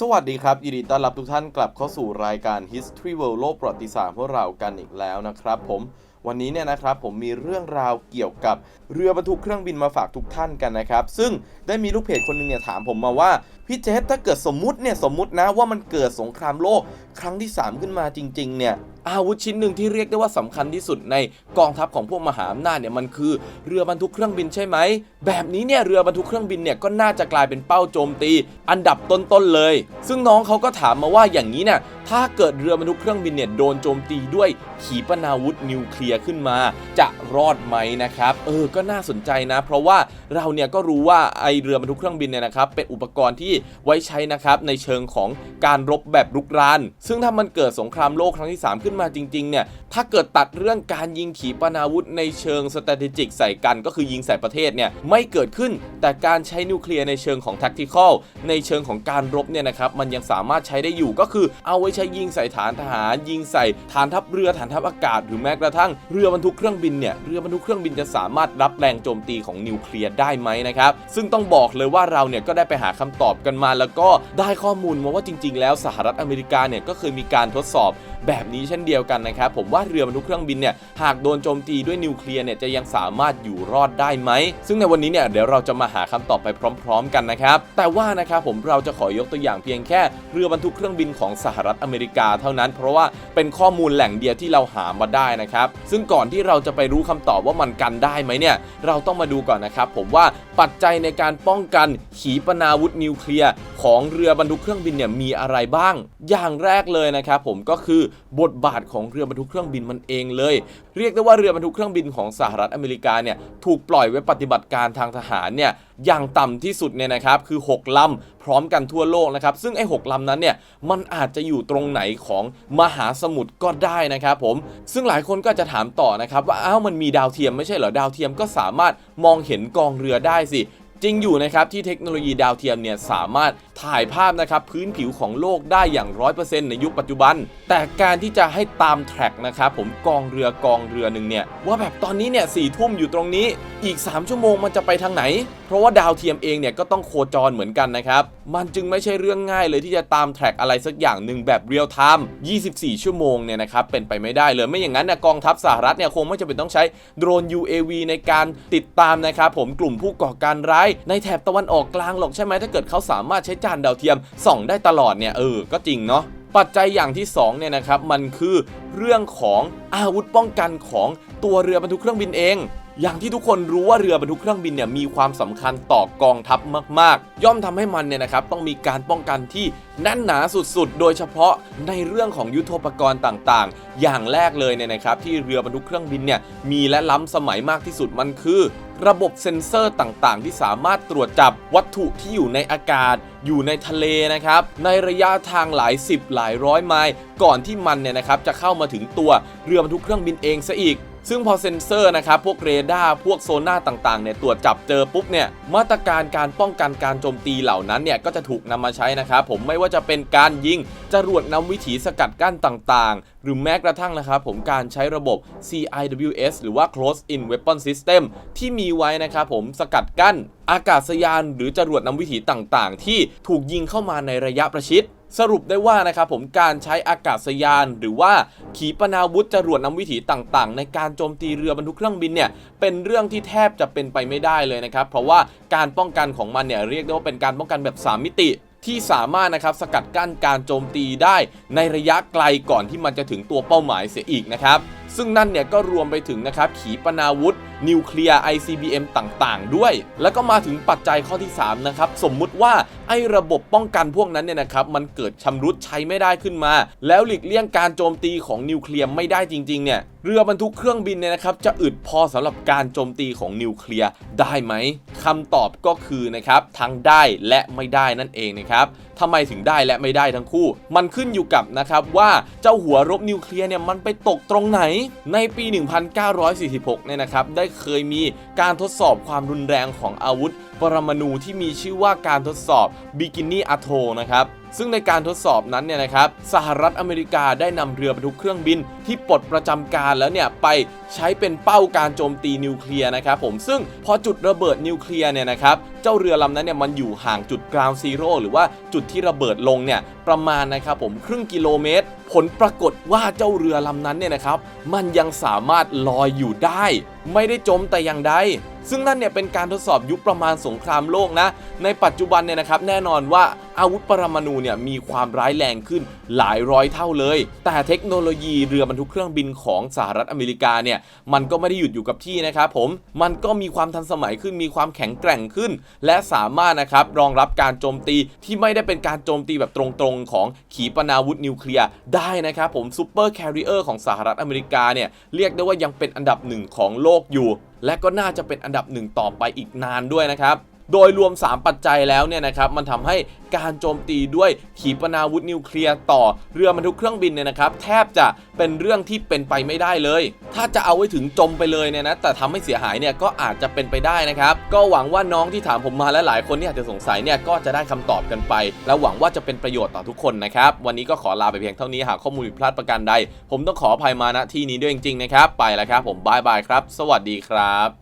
สวัสดีครับ ยินดีต้อนรับทุกท่านกลับเข้าสู่รายการ History World โลกประวัติศาสตร์พวกเรากันอีกแล้วนะครับผมวันนี้เนี่ยนะครับผมมีเรื่องราวเกี่ยวกับเรือบรรทุกเครื่องบินมาฝากทุกท่านกันนะครับ ซึ่งได้มีลูกเพจคนหนึงเนี่ยถามผมมาว่า พี่เจษถ้าเกิดสมมุติเนี่ยสมมุตินะว่ามันเกิดสงครามโลกครั้งที่ 3 ขึ้นมาจริงๆเนี่ยอาวุธชิ้นหนึ่งที่เรียกได้ว่าสำคัญที่สุดในกองทัพของพวกมหาอำนาจเนี่ยมันคือเรือบรรทุกเครื่องบินใช่ไหม แบบนี้เนี่ยเรือบรรทุกเครื่องบินเนี่ยก็น่าจะกลายเป็นเป้าโจมตี อันดับต้นๆเลย ซึ่งน้องเขาก็ถามมาว่าอย่างนี้เนี่ยถ้าเกิดเรือบรรทุกเครื่องบินเนี่ยโดนโจมตีด้วยขีปนาวุธนิวเคลียร์ขึ้นมา จะรอดไหมนะครับเออก็น่าสนใจนะ เพราะว่าเราเนี่ยก็รู้ว่าไอเรือบรรทุกเครื่องบินเนี่ยนะครับเป็นอุปกรณ์ที่ไว้ใช้นะครับในเชิงของการรบแบบรุกราน ซึ่งถ้ามันเกิดสงครามโลกครั้งที่ 3 ขึ้นมาจริงๆเนี่ยถ้าเกิดตัดเรื่องการยิงขีปนาวุธในเชิง strategic ใส่กันก็คือยิงใส่ประเทศเนี่ยไม่เกิดขึ้น แต่การใช้นิวเคลียร์ในเชิงของ tactical ในเชิงของการรบเนี่ยนะครับมันยังสามารถใช้ได้อยู่ก็คือเอาไว้ใช้ยิงใส่ฐานทหาร ยิงใส่ฐานทัพเรือฐานทัพอากาศหรือแม้กระทั่งเรือบรรทุกเครื่องบินเนี่ยเรือบรรทุกเครื่องบินจะสามารถรับแรงโจมตีของนิวเคลียร์ได้ไหมนะครับซึ่งต้องบอกเลยว่าเราเนี่ยก็ได้ไปหาคำตอบกันมา แล้วก็ได้ข้อมูลมาว่าจริง ๆ แล้วสหรัฐอเมริกาเนี่ยก็เคยมีการทดสอบแบบนี้เช่นเดียวกันนะครับ ผมว่าเรือบรรทุกเครื่องบินเนี่ยหากโดนโจมตีด้วยนิวเคลียร์เนี่ยจะยังสามารถอยู่รอดได้ไหม ซึ่งในวันนี้เนี่ยเดี๋ยวเราจะมาหาคำตอบไปพร้อม ๆ กันนะครับ แต่ว่านะครับผมเราจะขอยกตัวอย่างเพียงแค่เรือบรรทุกเครื่องบินของสหรัฐอเมริกาเท่านั้น เพราะว่าเป็นข้อมูลแหล่งเดียวที่เราหามาได้นะครับ ซึ่งก่อนที่เราจะไปรู้คำตอบว่ามันกันได้ไหมเนี่ยเราต้องมาดูก่อนนะครับผมว่าปัจจัยในการป้องกันขีปนาวุธนิวเคลียร์ของเรือบรรทุกเครื่องบินเนี่ยมีอะไรบ้าง อย่างแรกเลยนะครับผมก็คือบทบาทของเรือบรรทุกเครื่องบินมันเองเลย เรียกได้ว่าเรือบรรทุกเครื่องบินของสหรัฐอเมริกาเนี่ยถูกปล่อยไว้ปฏิบัติการทางทหารเนี่ยอย่างต่ำที่สุดเนี่ยนะครับคือ 6ลำพร้อมกันทั่วโลกนะครับซึ่งไอ้6ลำนั้นเนี่ยมันอาจจะอยู่ตรงไหนของมหาสมุทรก็ได้นะครับผมซึ่งหลายคนก็จะถามต่อนะครับว่าอ้าวมันมีดาวเทียมไม่ใช่เหรอดาวเทียมก็สามารถมองเห็นกองเรือได้สิ จริงอยู่นะครับที่เทคโนโลยีดาวเทียมเนี่ยสามารถถ่ายภาพนะครับพื้นผิวของโลกได้อย่าง 100%ในยุคปัจจุบัน แต่การที่จะให้ตามแทร็กนะครับผมกองเรือกองเรือหนึ่งเนี่ยว่าแบบตอนนี้เนี่ยสี่ทุ่มอยู่ตรงนี้อีก 3 ชั่วโมงมันจะไปทางไหน เพราะว่าดาวเทียมเองเนี่ยก็ต้องโคจรเหมือนกันนะครับมันจึงไม่ใช่เรื่องง่ายเลยที่จะตามแทร็กอะไรสักอย่างหนึ่งแบบเรียลไทม์ 24 ชั่วโมงเนี่ยนะครับเป็นไปไม่ได้เลย ไม่อย่างนั้นนะกองทัพสหรัฐเนี่ยคงไม่จำเป็นต้องใช้โดรน UAV ในการติดตามนะครับผมกลุ่มผู้ก่อการร้าย ในแถบตะวันออกกลางหรอกใช่ไหมถ้าเกิดเขาสามารถใช้จานดาวเทียมส่องได้ตลอดเนี่ยเออก็จริงเนาะ ปัจจัยอย่างที่2เนี่ยนะครับมันคือเรื่องของอาวุธป้องกันของตัวเรือบรรทุกเครื่องบินเอง อย่างที่ทุกคนรู้ว่าเรือบรรทุกเครื่องบินเนี่ยมีความสำคัญต่อกองทัพมาก ๆ ย่อมทำให้มันเนี่ยนะครับต้องมีการป้องกันที่แน่นหนาสุดๆ โดยเฉพาะในเรื่องของยุทโธปกรณ์ต่างๆ อย่างแรกเลยเนี่ยนะครับที่เรือบรรทุกเครื่องบินเนี่ยมีและล้ำสมัยมากที่สุดมันคือ ระบบเซ็นเซอร์ต่างๆ ที่สามารถตรวจจับวัตถุที่อยู่ในอากาศ อยู่ในทะเลนะครับ ในระยะทางหลายสิบหลายร้อยไมล์ก่อนที่มันเนี่ยนะครับจะเข้ามาถึงตัวเรือบรรทุกเครื่องบินเองซะอีก ซึ่งพอเซ็นเซอร์นะครับพวกเรดาร์พวกโซน่าต่างๆเนี่ยตรวจจับเจอปุ๊บเนี่ยมาตรการการป้องกันการโจมตีเหล่านั้นเนี่ยก็จะถูกนำมาใช้นะครับผมไม่ว่าจะเป็นการยิงจรวดนำวิถีสกัดกั้นต่างๆ หรือแม้กระทั่งนะครับผมการใช้ระบบ CIWS หรือว่า Close in Weapon System ที่มีไว้นะครับผมสกัดกั้น อากาศยาน หรือจรวดนำวิถีต่างๆ ที่ถูกยิงเข้ามาในระยะประชิด สรุปได้ว่านะครับผมการใช้อากาศยาน หรือว่าขีปนาวุธจรวดนำวิถีต่างๆ ในการโจมตีเรือบรรทุกเครื่องบินเนี่ยเป็นเรื่องที่แทบจะเป็นไปไม่ได้เลยนะครับ เพราะว่าการป้องกันของมันเนี่ยเรียกได้ว่าเป็นการป้องกันแบบ 3 มิติที่สามารถนะครับสกัดกั้นการโจมตีได้ในระยะไกลก่อนที่มันจะถึงตัวเป้าหมายเสียอีกนะครับ ซึ่งนั่นเนี่ยก็รวมไปถึงนะครับขีปนาวุธ นิวเคลียร์ ICBM ต่างๆ ด้วย แล้วก็มาถึงปัจจัยข้อที่3นะครับสมมุติว่าไอ้ระบบป้องกันพวกนั้นเนี่ยนะครับมันเกิดชำรุดใช้ไม่ได้ขึ้นมา แล้วหลีกเลี่ยงการโจมตีของนิวเคลียร์ไม่ได้จริงๆเนี่ยเรือบรรทุกเครื่องบินเนี่ยนะครับจะอึดพอสำหรับการโจมตีของนิวเคลียร์ได้ไหม คำตอบก็คือนะครับทั้งได้และไม่ได้นั่นเองนะครับทำไมถึงได้และไม่ได้ทั้งคู่ มันขึ้นอยู่กับนะครับว่าเจ้าหัวรบนิวเคลียร์เนี่ยมันไปตกตรงไหน ในปี 1946 เนี่ยนะครับได้เคยมีการทดสอบความรุนแรงของอาวุธ ปรมาณูที่มีชื่อว่าการทดสอบบิกินี่อะโทนะครับ ซึ่งในการทดสอบนั้นเนี่ยนะครับสหรัฐอเมริกาได้นำเรือบรรทุกเครื่องบินที่ปลดประจำการแล้วเนี่ยไปใช้เป็นเป้าการโจมตีนิวเคลียร์นะครับผมซึ่งพอจุดระเบิดนิวเคลียร์เนี่ยนะครับเจ้าเรือลำนั้นเนี่ยมันอยู่ห่างจุดกราวซีโร่หรือว่าจุดที่ระเบิดลงเนี่ยประมาณนะครับผมครึ่งกิโลเมตร ผลปรากฏว่าเจ้าเรือลำนั้นเนี่ยนะครับ มันยังสามารถลอยอยู่ได้ ไม่ได้จมแต่อย่างใด ซึ่งนั่นเนี่ยเป็นการทดสอบยุคประมาณสงครามโลกนะ ในปัจจุบันเนี่ยนะครับแน่นอนว่าอาวุธปรมาณูเนี่ยมีความร้ายแรงขึ้นหลายร้อยเท่าเลย แต่เทคโนโลยีเรือบรรทุกเครื่องบินของสหรัฐอเมริกาเนี่ยมันก็ไม่ได้หยุดอยู่กับที่นะครับผมมันก็มีความทันสมัยขึ้นมีความแข็งแกร่งขึ้น และสามารถนะครับรองรับการโจมตีที่ไม่ได้เป็นการโจมตีแบบตรงๆ ของขีปนาวุธนิวเคลียร์ได้นะครับผมซูเปอร์แคริเออร์ของสหรัฐอเมริกาเนี่ยเรียกได้ว่ายังเป็นอันดับหนึ่งของโลกอยู่ และก็น่าจะเป็นอันดับหนึ่งต่อไปอีกนานด้วยนะครับ โดยรวม 3 ปัจจัยแล้วเนี่ยนะครับมันทำให้การโจมตีด้วยขีปนาวุธนิวเคลียร์ต่อเรือบรรทุกเครื่องบินเนี่ยนะครับแทบจะเป็นเรื่องที่เป็นไปไม่ได้เลย ถ้าจะเอาไว้ถึงจมไปเลยเนี่ยนะแต่ทำให้เสียหายเนี่ยก็อาจจะเป็นไปได้นะครับก็หวังว่าน้องที่ถามผมมาและหลายคนที่อาจจะสงสัยเนี่ยก็จะได้คำตอบกันไป แล้วหวังว่าจะเป็นประโยชน์ต่อทุกคนนะครับวันนี้ก็ขอลาไปเพียงเท่านี้หากข้อมูลผิดพลาดประการใด ผมต้องขออภัยมาณที่นี้ด้วยจริงๆนะครับไปแล้วครับผมบายบายครับ สวัสดีครับ